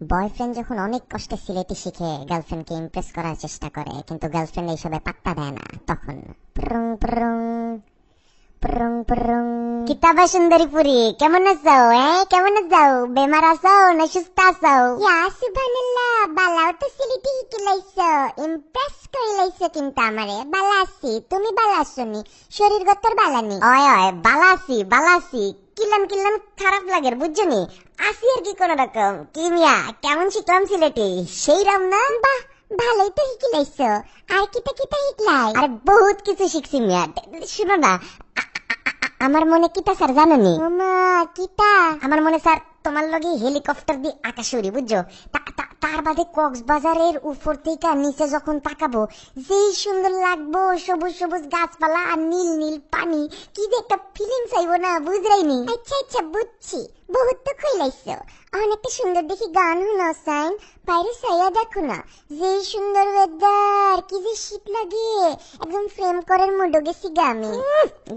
Boyfriend যখন অনেক কষ্টে সিলেটি শিখে গার্লফ্রেন্ডকে ইমপ্রেস করার চেষ্টা করে কিন্তু গার্লফ্রেন্ড এইসবে পাত্তা দেয় না তখন প্রং প্রং প্রং প্রং। কিতাবা সুন্দরী পুরি কেমন আছো এ? কেমন আছো? বেমার আছো না সুস্থ আছো? ইয়া সুবহানাল্লাহ বালাও তো সিলেটি শিখিলাইছো ইমপ্রেস করিলাইছো কিন্তু আমারে বালা আছি তুমি বালা আসনি শরীর গতর বালা নি অয় অয় বালা আছি বালা আছি কিলান কিলাম খারাপ লাগে বুঝছ নি? আসি আর কি কোন রকম? কি মিয়া কেমন শিখলাম সিলেটে সেই রাম না? বাহ ভালোই তো শিখিলাইছো। আর কিতা কিতা শিখলাই? আর বহুত কিছু শিখছি মিয়া শুনো না। আমার মনে কিতা স্যার জানো নি? কিতা? আমার মনে স্যার তোমার লগে হেলিকপ্টার দিয়ে আকাশ উড়ি বুঝছ? তার বাদে কক্সবাজারের উপর থেকে নিচে যখন তাকাবো, যেই সুন্দর লাগবো, সবুজ সবুজ গাছপালা আর নীল নীল পানি, কি যে একটা ফিলিং চাইব না বুঝরাইনি আচ্ছা আচ্ছা বুঝছি। বহুত তো খুইলাইছো অনেকটা সুন্দর দেখি গান শুনো সাইন বাইরে সাইয়া দেখো না যে সুন্দর ওয়েদার কি যে শীত লাগে। একদম ফ্রেম করার মুডো গেছি গা আমি।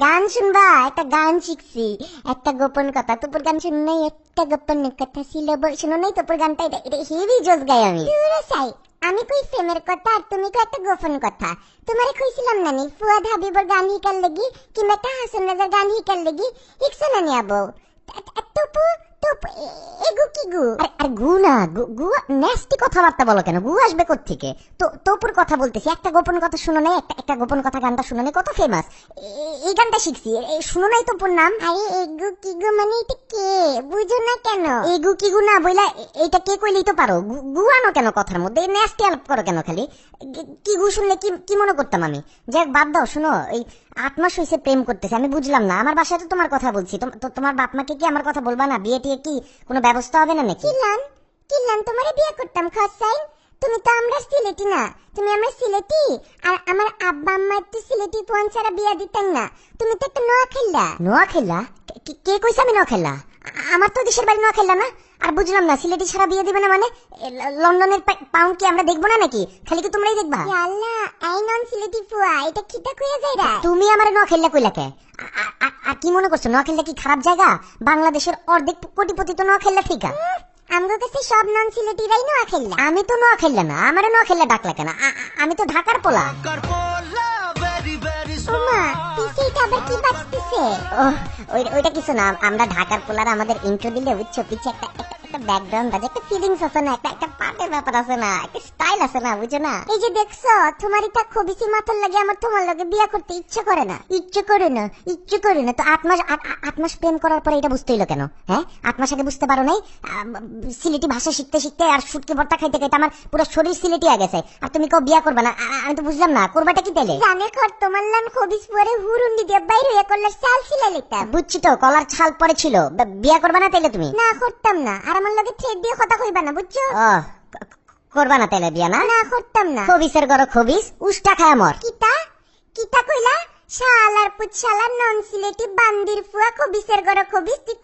গান শুনবা একটা গান শিখছি। একটা গোপন কথা তোপর গান শুন নাই একটা গোপন কথা ছিল। বল শুনো নাই তোপর গানটা এটা এটা হেভি জোস গাই আমি। সাই আমি কই প্রেমের কথা আর তুমি কই একটা গোপন কথা? তোমারে কইছিলাম নানি ফুয়াদ হাবিবর গান হিকার লাগি কিংবা তা হাসান রাজার গান হিকার লাগি ইকসা নানি আবো? টুপু টুপু এগু কি গু আর গু না গু গু কথাবার্তা বলো কেন? গু আসবে থেকে তো তোপুর কথা বলতেছি একটা গোপন কথা শুনো নাই একটা একটা গোপন কথা গানটা শুনো নাই কত ফেমাস এই গানটা শিখছি শুনো নাই তোপুর নাম? আরে এগু কি গু মানে এটা কে? বুঝো না কেন? এগু কি গু না বইলা এ- এইটা কে কইলেই তো পারো? গু- আনো কেন কথার মধ্যে? নেস্টি আলাপ করো কেন খালি? কি- কি গু শুনলে কি কি মনে করতাম আমি? যাক বাদ দাও শুনো এই আট মাস হয়েছে প্রেম করতেছে আমি বুঝলাম না। আমার বাসায় তো তোমার কথা বলছি। তো তোমার বাপ মাকে কি আমার কথা বলবা না? বিয়ে টিয়ে কি কোনো ব্যবস্থা হবে না নাকি? কিলান কিলান তোমারে বিয়ে করতাম খসাইন। তুমি তো আমরা সিলেটি না। তুমি আমার সিলেটি আর আমার আব্বা আম্মা তো সিলেটি পোয়ান ছাড়া বিয়ে দিতেন না। তুমি তো একটা নোয়া খেললা নোয়া খেললা কে কইছে আমি নোয়া খেললা আমার তো দেশের বাড়ি নোয়া খেললা না। আর বুঝলাম না সিলেটি ছাড়া বিয়ে দিবে না মানে? লন্ডনের পাউন্ড কি আমরা দেখব না নাকি? খালি কি তোমরাই দেখবা? আল্লাহ আই নন সিলেটি ফুয়া এটা কিটা কইয়া যাইরা তুমি আমার ন খেললা কইলা কে? আর কি মনে করছ ন খেললা কি খারাপ জায়গা? বাংলাদেশের অর্ধেক কোটিপতি তো ন খেললা ঠিক। আমগো কাছে সব নন সিলেটিরাই নোয়া খেললা আমি তো নোয়া খেললা না আমার নোয়া খেললা ডাকলা কেন? আমি তো ঢাকার পোলা। ওমা পিছে আবার কি বাজতেছে? ওহ, ওইটা কিছু না আমরা ঢাকার পোলারা আমাদের ইন্ট্রো দিলে বুঝছ পিছে একটা একটা- একটা ব্যাকগ্রাউন্ড আছে একটা ফিলিংস আছে না একটা একটা পার্টের ব্যাপার আছে না একটা স্টাইল আছে না বুঝছ না। এই যে দেখছ তোমার এটা খবিসি মাথার লাগে আমার তোমার লাগে বিয়ে করতে ইচ্ছে করে না। ইচ্ছে করে না ইচ্ছে করে না। তো আট মাস আট মাস প্রেম করার পরে এটা বুঝতে হইল কেন? হ্যাঁ? আট মাস আগে বুঝতে পারো নাই? সিলেটি ভাষা শিখতে শিখতে আর শুটকি ভর্তা খাইতে খাইতে আমার পুরো শরীর সিলেটি হয়ে গেছে। আর তুমি কেউ বিয়া করবে না। আমি তো বুঝলাম না করবাটা কি তাইলে? জানে কর তোমার লান খবিস পরে হুরুন্ডি দিয়ে বাইরে হয়ে করলে চাল ছিলা লিতাম বুঝছি তো কলার ছাল পরে ছিল। বিয়া করবে না তাইলে তুমি? না করতাম না। আর আমার লগে থ্রেড দিয়ে কথা কইবা না বুঝছ? করবা না তেলে বিয়া না? না করতাম না। খবিসের গরো খবিস উষ্টা খায় মর কিতা? কিতা কইলা? শালার পুত শালার নন সিলেটি বান্দির ফুয়া খবিসের গরো খবিস তুই